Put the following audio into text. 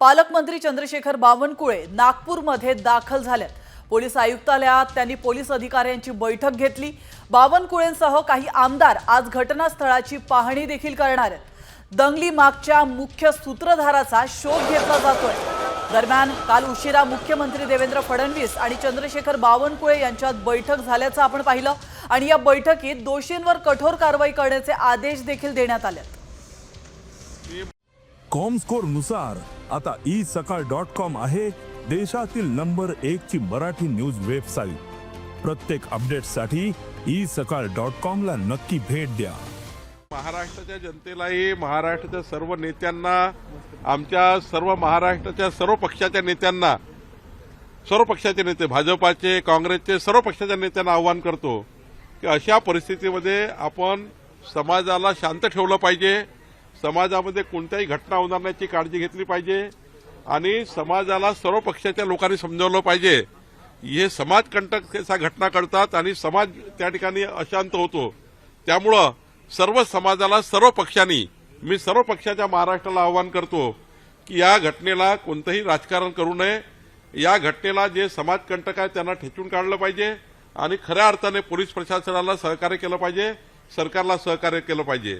पालकमंत्री चंद्रशेखर बावनकुळे नागपूरमध्ये दाखल झाल्यात पोलीस आयुक्तालयात त्यांनी पोलीस अधिकाऱ्यांची बैठक घेतली. बावनकुळेंसह काही आमदार आज घटनास्थळाची पाहणी देखील करणार आहेत. दंगली मागच्या मुख्य सूत्रधाराचा शोध घेतला जातोय. दरम्यान काल उशिरा मुख्यमंत्री देवेंद्र फडणवीस आणि चंद्रशेखर बावनकुळे यांच्यात बैठक झाल्याचं आपण पाहिलं आणि या बैठकीत दोषींवर कठोर कारवाई करण्याचे आदेश देखील देण्यात आले कॉमस्कोरनुसार आता ई सकाळ डॉट कॉम आहे देशातील नंबर एक ची मराठी न्यूज वेबसाईट. प्रत्येक अपडेटसाठी ई सकाळ डॉट कॉम ला नक्की भेट द्या. महाराष्ट्राच्या जनतेलाही महाराष्ट्राच्या सर्व नेत्यांना आमच्या सर्व महाराष्ट्राच्या सर्व पक्षाच्या नेत्यांना सर्व पक्षाचे नेते भाजपाचे काँग्रेसचे सर्व पक्षाच्या नेत्यांना आव्हान करतो की अशा परिस्थितीमध्ये आपण समाजाला शांत ठेवलं पाहिजे. समाजामध्ये कोणत्याही घटना होणार नाही काळजी घेतली पाहिजे आणि समाजाला सर्व पक्षाच्या लोकांनी समजावलं पाहिजे. हे समाजकंटक अशा घटना घडतात आणि समाज त्या ठिकाणी अशांत होतो. त्यामुळं सर्व समाजाला सर्व पक्षांनी मी सर्व पक्षाच्या महाराष्ट्राला आवाहन करतो की या घटनेला कोणतंही राजकारण करू नये. या घटनेला जे समाजकंटक आहे त्यांना ठेचून काढलं पाहिजे आणि खऱ्या अर्थाने पोलीस प्रशासनाला सहकार्य केलं पाहिजे सरकारला सहकार्य केलं पाहिजे.